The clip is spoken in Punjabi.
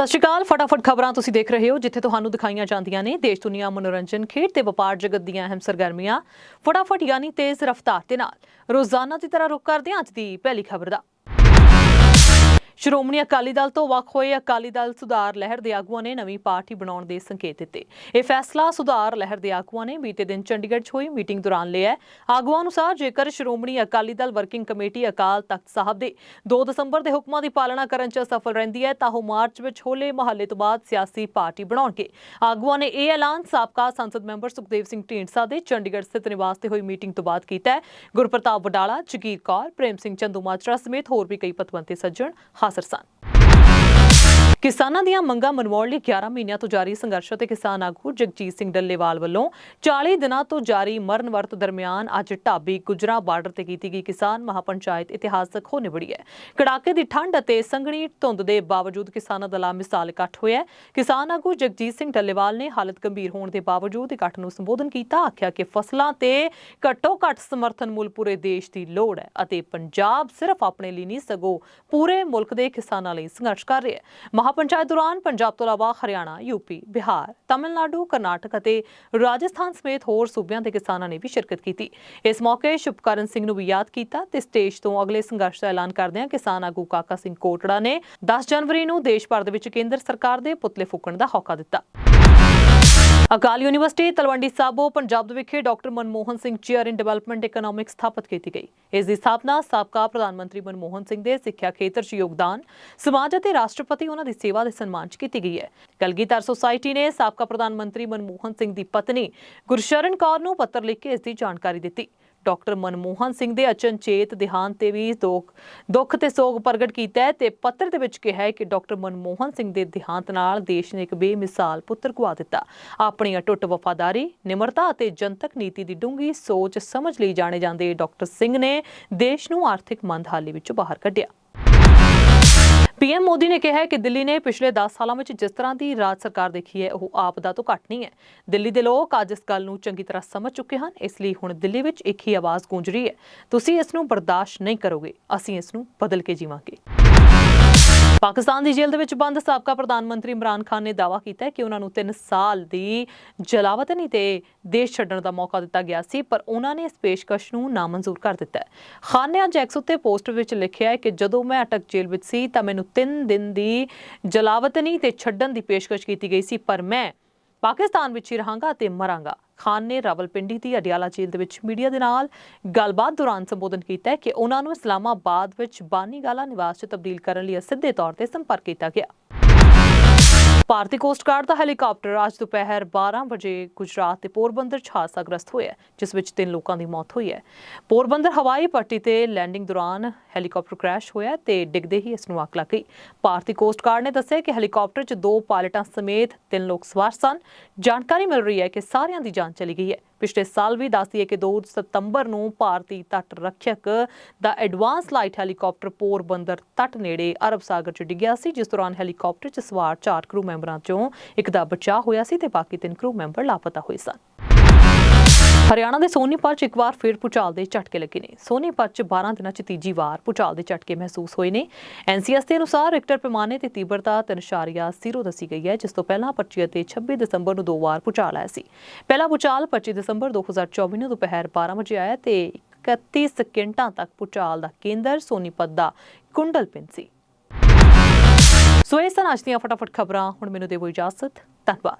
ਸਤਿ ਸ਼੍ਰੀ ਅਕਾਲ। ਫਟਾਫਟ ਖਬਰਾਂ ਤੁਸੀਂ ਦੇਖ ਰਹੇ ਹੋ, ਜਿੱਥੇ ਤੁਹਾਨੂੰ ਦਿਖਾਈਆਂ ਜਾਂਦੀਆਂ ਨੇ। ਦੇਸ਼ ਦੁਨੀਆ ਮਨੋਰੰਜਨ ਖੇਡ ਤੇ ਵਪਾਰ ਜਗਤ ਦੀਆਂ ਅਹਿਮ ਸਰਗਰਮੀਆਂ। ਫਟਾਫਟ ਯਾਨੀ ਤੇਜ਼ ਰਫ਼ਤਾਰ ਦੇ ਨਾਲ। ਰੋਜ਼ਾਨਾ ਦੀ ਤਰ੍ਹਾਂ ਰੁਕ ਕਰਦੇ ਹਾਂ ਅੱਜ ਦੀ ਪਹਿਲੀ ਖਬਰ ਦਾ। ਸ਼੍ਰੋਮਣੀ ਅਕਾਲੀ ਦਲ ਤੋਂ ਵੱਖ ਹੋਏ ਅਕਾਲੀ ਦਲ ਸੁਧਾਰ ਲਹਿਰ ਦੇ ਆਗੂਆਂ ਨੇ ਨਵੀਂ ਪਾਰਟੀ ਬਣਾਉਣ ਦੇ ਸੰਕੇਤ ਦਿੱਤੇ। ਇਹ ਫੈਸਲਾ ਸੁਧਾਰ ਲਹਿਰ ਦੇ ਆਗੂਆਂ ਨੇ ਬੀਤੇ ਦਿਨ ਚੰਡੀਗੜ੍ਹ 'ਚ ਹੋਈ ਮੀਟਿੰਗ ਦੌਰਾਨ ਲਿਆ ਆਗੂਆਂ ਅਨੁਸਾਰ ਜੇਕਰ ਸ਼੍ਰੋਮਣੀ ਅਕਾਲੀ ਦਲ ਵਰਕਿੰਗ ਕਮੇਟੀ ਅਕਾਲ ਤਖਤ ਸਾਹਿਬ ਦੇ 2 ਦਸੰਬਰ ਦੇ ਹੁਕਮਾਂ ਦੀ ਪਾਲਣਾ ਕਰਨ 'ਚ ਸਫਲ ਰਹਿੰਦੀ ਹੈ, ਤਾਂ ਉਹ ਮਾਰਚ ਵਿੱਚ ਹੋਲੇ ਮਹੱਲੇ ਤੋਂ ਬਾਅਦ ਸਿਆਸੀ ਪਾਰਟੀ ਬਣਾਉਣਗੇ। ਆਗੂਆਂ ਨੇ ਇਹ ਐਲਾਨ ਸਾਬਕਾ ਸੰਸਦ ਮੈਂਬਰ ਸੁਖਦੇਵ ਸਿੰਘ ਢੀਂਡਸਾ ਦੇ ਚੰਡੀਗੜ੍ਹ ਸਥਿਤ ਨਿਵਾਸ ਤੇ ਹੋਈ ਮੀਟਿੰਗ ਤੋਂ ਬਾਅਦ ਕੀਤਾ ਹੈ। ਗੁਰਪ੍ਰਤਾਪ ਵਡਾਲਾ, ਜਗੀਰ ਕੌਰ, ਪ੍ਰੇਮ ਸਿੰਘ ਚੰਦੂਮਾਜਰਾ ਸਮੇਤ ਹੋਰ ਵੀ ਕਈ ਪਤਵੰਤੇ ਸੱਜਣ ਹਾਜ਼ਰ ਸਨ ਕਿਸਾਨਾਂ ਦੀਆਂ ਮੰਗਾਂ ਮਨਵਾਉਣ ਲਈ 11 ਮਹੀਨਿਆਂ ਤੋਂ ਜਾਰੀ ਸੰਘਰਸ਼ ਅਤੇ ਕਿਸਾਨ ਆਗੂ ਜਗਜੀਤ ਸਿੰਘ ਡੱਲੇਵਾਲ ਵੱਲੋਂ 40 ਦਿਨਾਂ ਤੋਂ ਜਾਰੀ ਮਰਨ ਵਰਤ ਦਰਮਿਆਨ ਅੱਜ ਢਾਬੀ ਗੁਜਰਾ ਬਾਰਡਰ ਤੇ ਕੀਤੀ ਗਈ ਕਿਸਾਨ ਮਹਾਪੰਚਾਇਤ ਇਤਿਹਾਸਕ ਹੋ ਨਿਬੜੀ ਹੈ। ਕੜਾਕੇ ਦੀ ਠੰਡ ਅਤੇ ਸੰਘਣੀ ਧੁੰਦ ਦੇ ਬਾਵਜੂਦ ਕਿਸਾਨਾਂ ਦਾ ਲਾ ਮਿਸਾਲ ਇਕੱਠ ਹੋਇਆ ਕਿਸਾਨ ਆਗੂ ਜਗਜੀਤ ਸਿੰਘ ਡੱਲੇਵਾਲ ਨੇ ਹਾਲਤ ਗੰਭੀਰ ਹੋਣ ਦੇ ਬਾਵਜੂਦ ਇਕੱਠ ਨੂੰ ਸੰਬੋਧਨ ਕੀਤਾ, ਆਖਿਆ ਕਿ ਫਸਲਾਂ ਤੇ ਘੱਟੋ ਘੱਟ ਸਮਰਥਨ ਮੁੱਲ ਪੂਰੇ ਦੇਸ਼ ਦੀ ਲੋੜ ਹੈ ਅਤੇ ਪੰਜਾਬ ਸਿਰਫ ਆਪਣੇ ਲਈ ਨਹੀਂ, ਸਗੋਂ ਪੂਰੇ ਮੁਲਕ ਦੇ ਕਿਸਾਨਾਂ ਲਈ ਸੰਘਰਸ਼ ਕਰ ਰਿਹਾ ਹੈ। ਮਹਾਪੰਚਾਇਤ ਦੌਰਾਨ ਪੰਜਾਬ ਤੋਂ ਇਲਾਵਾ ਹਰਿਆਣਾ ਯੂਪੀ ਬਿਹਾਰ, ਤਾਮਿਲਨਾਡੂ, ਕਰਨਾਟਕ ਅਤੇ ਰਾਜਸਥਾਨ ਸਮੇਤ ਹੋਰ ਸੂਬਿਆਂ ਦੇ ਕਿਸਾਨਾਂ ਨੇ ਵੀ ਸ਼ਿਰਕਤ ਕੀਤੀ। ਇਸ ਮੌਕੇ ਸ਼ੁਭਕਰਨ ਸਿੰਘ ਨੂੰ ਵੀ ਯਾਦ ਕੀਤਾ ਤੇ ਸਟੇਜ ਤੋਂ ਅਗਲੇ ਸੰਘਰਸ਼ ਦਾ ਐਲਾਨ ਕਰਦਿਆਂ ਕਿਸਾਨ ਆਗੂ ਕਾਕਾ ਸਿੰਘ ਕੋਟੜਾ ਨੇ 10 ਜਨਵਰੀ ਨੂੰ ਦੇਸ਼ ਭਰ ਦੇ ਵਿੱਚ ਕੇਂਦਰ ਸਰਕਾਰ ਦੇ ਪੁਤਲੇ ਫੂਕਣ ਦਾ ਹੋਕਾ ਦਿੱਤਾ। ਅਕਾਲ ਯੂਨੀਵਰਸਿਟੀ ਤਲਵੰਡੀ ਸਾਬੋ, ਪੰਜਾਬ ਦੇ ਵਿਖੇ doctor Manmohan Singh chair in development economics ਸਥਾਪਿਤ ਕੀਤੀ ਗਈ। ਇਸ ਦੀ ਸਥਾਪਨਾ ਸਾਬਕਾ ਪ੍ਰਧਾਨ ਮੰਤਰੀ ਮਨਮੋਹਨ ਸਿੰਘ ਦੇ ਸਿੱਖਿਆ ਖੇਤਰ 'ਚ ਯੋਗਦਾਨ, ਸਮਾਜ ਅਤੇ ਰਾਸ਼ਟਰਪਤੀ ਉਹਨਾਂ ਦੀ ਸੇਵਾ ਦੇ ਸਨਮਾਨ 'ਚ ਕੀਤੀ ਗਈ ਹੈ। ਕਲਗੀਧਰ ਸੁਸਾਇਟੀ ਨੇ ਸਾਬਕਾ ਪ੍ਰਧਾਨ ਮੰਤਰੀ ਮਨਮੋਹਨ ਸਿੰਘ ਦੀ ਪਤਨੀ ਗੁਰਸ਼ਰਨ ਕੌਰ ਨੂੰ ਪੱਤਰ ਲਿਖ ਕੇ ਇਸ ਦੀ ਜਾਣਕਾਰੀ ਦਿੱਤੀ। ਡਾਕਟਰ ਮਨਮੋਹਨ ਸਿੰਘ ਦੇ ਅਚਨਚੇਤ ਦੇਹਾਂਤ ਤੇ ਵੀ ਦੁੱਖ ਦੁੱਖ ਤੇ ਸੋਗ ਪ੍ਰਗਟ ਕੀਤਾ ਹੈ ਤੇ ਪੱਤਰ ਦੇ ਵਿੱਚ ਕਿਹਾ ਹੈ ਕਿ ਡਾਕਟਰ ਮਨਮੋਹਨ ਸਿੰਘ ਦੇ ਦੇਹਾਂਤ ਨਾਲ ਦੇਸ਼ ਨੇ ਇੱਕ ਬੇਮਿਸਾਲ ਪੁੱਤਰ ਗਵਾ ਦਿੱਤਾ। ਆਪਣੀ ਅਟੁੱਟ ਵਫਾਦਾਰੀ, ਨਿਮਰਤਾ ਅਤੇ ਜਨਤਕ ਨੀਤੀ ਦੀ ਡੂੰਘੀ ਸੋਚ ਸਮਝ ਲਈ ਜਾਣੇ ਜਾਂਦੇ ਡਾਕਟਰ ਸਿੰਘ ਨੇ ਦੇਸ਼ ਨੂੰ ਆਰਥਿਕ ਮੰਦਹਾਲੀ ਵਿੱਚੋਂ ਬਾਹਰ ਕੱਢਿਆ। ਪੀਐਮ ਮੋਦੀ ਨੇ ਕਿਹਾ ਕਿ ਦਿੱਲੀ ਨੇ ਪਿਛਲੇ 10 ਸਾਲਾਂ ਵਿੱਚ ਜਿਸ ਤਰ੍ਹਾਂ ਦੀ ਰਾਜ ਸਰਕਾਰ ਦੇਖੀ ਹੈ, ਉਹ ਆਪ ਦਾ ਤੋਂ ਘੱਟ ਨਹੀਂ ਹੈ। ਦਿੱਲੀ ਦੇ ਲੋਕ ਅੱਜ ਇਸ ਗੱਲ ਨੂੰ ਚੰਗੀ ਤਰ੍ਹਾਂ ਸਮਝ ਚੁੱਕੇ ਹਨ, ਇਸ ਲਈ ਹੁਣ ਦਿੱਲੀ ਵਿੱਚ ਇੱਕ ਹੀ ਆਵਾਜ਼ ਗੂੰਜ ਰਹੀ ਹੈ। ਤੁਸੀਂ ਇਸ ਨੂੰ ਬਰਦਾਸ਼ਤ ਨਹੀਂ ਕਰੋਗੇ, ਅਸੀਂ ਇਸ ਨੂੰ ਬਦਲ ਕੇ ਜੀਵਾਂਗੇ। ਪਾਕਿਸਤਾਨ ਦੀ ਜੇਲ੍ਹ ਦੇ ਵਿੱਚ ਬੰਦ ਸਾਬਕਾ ਪ੍ਰਧਾਨ ਮੰਤਰੀ ਇਮਰਾਨ ਖਾਨ ਨੇ ਦਾਅਵਾ ਕੀਤਾ ਹੈ ਕਿ ਉਹਨਾਂ ਨੂੰ 3 ਸਾਲ ਦੀ ਜਲਾਵਤਨੀ ਤੇ ਦੇਸ਼ ਛੱਡਣ ਦਾ ਮੌਕਾ ਦਿੱਤਾ ਗਿਆ ਸੀ, ਪਰ ਉਹਨਾਂ ਨੇ ਇਸ ਪੇਸ਼ਕਸ਼ ਨੂੰ ਨਾਮਨਜ਼ੂਰ ਕਰ ਦਿੱਤਾ ਹੈ। ਖਾਨ ਨੇ ਅੱਜ ਐਕਸ ਉੱਤੇ ਪੋਸਟ ਵਿੱਚ ਲਿਖਿਆ ਹੈ ਕਿ ਜਦੋਂ ਮੈਂ ਅਟਕ ਜੇਲ੍ਹ ਵਿੱਚ ਸੀ ਤਾਂ ਮੈਨੂੰ 3 ਦਿਨ ਦੀ ਜਲਾਵਤਨੀ ਤੇ ਛੱਡਣ ਦੀ ਪੇਸ਼ਕਸ਼ ਕੀਤੀ ਗਈ ਸੀ, ਪਰ ਮੈਂ ਪਾਕਿਸਤਾਨ ਵਿੱਚ ਹੀ ਰਹਾਂਗਾ ਤੇ ਮਰਾਂਗਾ। ਖਾਨ ਨੇ ਰਾਵਲਪਿੰਡੀ ਦੀ ਅਡਿਆਲਾ ਜੇਲ੍ਹ ਦੇ ਵਿੱਚ ਮੀਡੀਆ ਦੇ ਨਾਲ ਗੱਲਬਾਤ ਦੌਰਾਨ ਸੰਬੋਧਨ ਕੀਤਾ ਕਿ ਉਹਨਾਂ ਨੂੰ ਇਸਲਾਮਾਬਾਦ ਵਿੱਚ ਬਾਨੀਗਾਲਾ ਨਿਵਾਸ 'ਚ ਤਬਦੀਲ ਕਰਨ ਲਈ ਸਿੱਧੇ ਤੌਰ ਤੇ ਸੰਪਰਕ ਕੀਤਾ ਗਿਆ। ਭਾਰਤੀ ਕੋਸਟ ਗਾਰਡ ਦਾ ਹੈਲੀਕਾਪਟਰ ਅੱਜ ਦੁਪਹਿਰ 12 ਵਜੇ ਗੁਜਰਾਤ ਦੇ ਪੋਰਬੰਦਰ 'ਚ ਹਾਦਸਾਗ੍ਰਸਤ ਹੋਇਆ ਜਿਸ ਵਿੱਚ ਤਿੰਨ ਲੋਕਾਂ ਦੀ ਮੌਤ ਹੋਈ ਹੈ। ਪੋਰਬੰਦਰ ਹਵਾਈ ਪੱਟੀ ਤੇ ਲੈਂਡਿੰਗ ਦੌਰਾਨ ਹੈਲੀਕਾਪਟਰ ਕ੍ਰੈਸ਼ ਹੋਇਆ ਤੇ ਡਿੱਗਦੇ ਹੀ ਇਸ ਨੂੰ ਅੱਗ ਲੱਗ ਗਈ। ਭਾਰਤੀ ਕੋਸਟ ਗਾਰਡ ਨੇ ਦੱਸਿਆ ਕਿ ਹੈਲੀਕਾਪਟਰ 'ਚ ਦੋ ਪਾਇਲਟਾਂ ਸਮੇਤ ਤਿੰਨ ਲੋਕ ਸਵਾਰ ਸਨ। ਜਾਣਕਾਰੀ ਮਿਲ ਰਹੀ ਹੈ ਕਿ ਸਾਰਿਆਂ ਦੀ ਜਾਨ ਚਲੀ ਗਈ ਹੈ। ਪਿਛਲੇ ਸਾਲ ਵੀ ਦੱਸਦੀ ਹੈ ਕਿ 2 ਸਤੰਬਰ ਨੂੰ ਭਾਰਤੀ ਤੱਟ ਰੱਖਿਅਕ ਦਾ ਐਡਵਾਂਸ ਲਾਈਟ ਹੈਲੀਕਾਪਟਰ ਪੋਰਬੰਦਰ ਤੱਟ ਨੇੜੇ ਅਰਬ ਸਾਗਰ 'ਚ ਡਿੱਗਿਆ ਸੀ, ਜਿਸ ਦੌਰਾਨ ਹੈਲੀਕਾਪਟਰ 'ਚ ਸਵਾਰ ਚਾਰ ਕਰੂ ਮੈਂਬਰਾਂ 'ਚੋਂ ਇੱਕ ਦਾ ਬਚਾਅ ਹੋਇਆ ਸੀ ਤੇ ਬਾਕੀ ਤਿੰਨ ਕਰੂ ਮੈਂਬਰ ਲਾਪਤਾ ਹੋਏ ਸਨ। ਹਰਿਆਣਾ ਦੇ ਸੋਨੀਪਤ 'ਚ ਇੱਕ ਵਾਰ ਫਿਰ ਭੂਚਾਲ ਦੇ ਝਟਕੇ ਲੱਗੇ ਨੇ। ਸੋਨੀਪਤ 'ਚ 12 ਦਿਨਾਂ 'ਚ ਤੀਜੀ ਵਾਰ ਭੂਚਾਲ ਦੇ ਝਟਕੇ ਮਹਿਸੂਸ ਹੋਏ ਨੇ। ਐਨਸੀਐਸ ਦੇ ਅਨੁਸਾਰ ਰਿਕਟਰ ਪੈਮਾਨੇ ਤੇ ਤੀਬਰਤਾ 3.0 ਦੱਸੀ ਗਈ ਹੈ, ਜਿਸ ਤੋਂ ਪਹਿਲਾਂ 25 ਅਤੇ 26 ਦਸੰਬਰ ਨੂੰ ਦੋ ਵਾਰ ਭੂਚਾਲ ਆਇਆ ਸੀ। ਪਹਿਲਾ ਭੂਚਾਲ 25 ਦਸੰਬਰ 2024 ਨੂੰ ਦੁਪਹਿਰ 12 ਵਜੇ ਆਇਆ ਤੇ 31 ਸਕਿੰਟਾਂ ਤੱਕ ਭੂਚਾਲ ਦਾ ਕੇਂਦਰ ਸੋਨੀਪਤ ਦਾ ਕੁੰਡਲ ਪਿੰਡ ਸੀ। ਸੋ ਇਹ ਸਨ ਅੱਜ ਦੀਆਂ ਫਟਾਫਟ ਖਬਰਾਂ। ਹੁਣ ਮੈਨੂੰ ਦੇਵੋ ਇਜਾਜ਼ਤ। ਧੰਨਵਾਦ।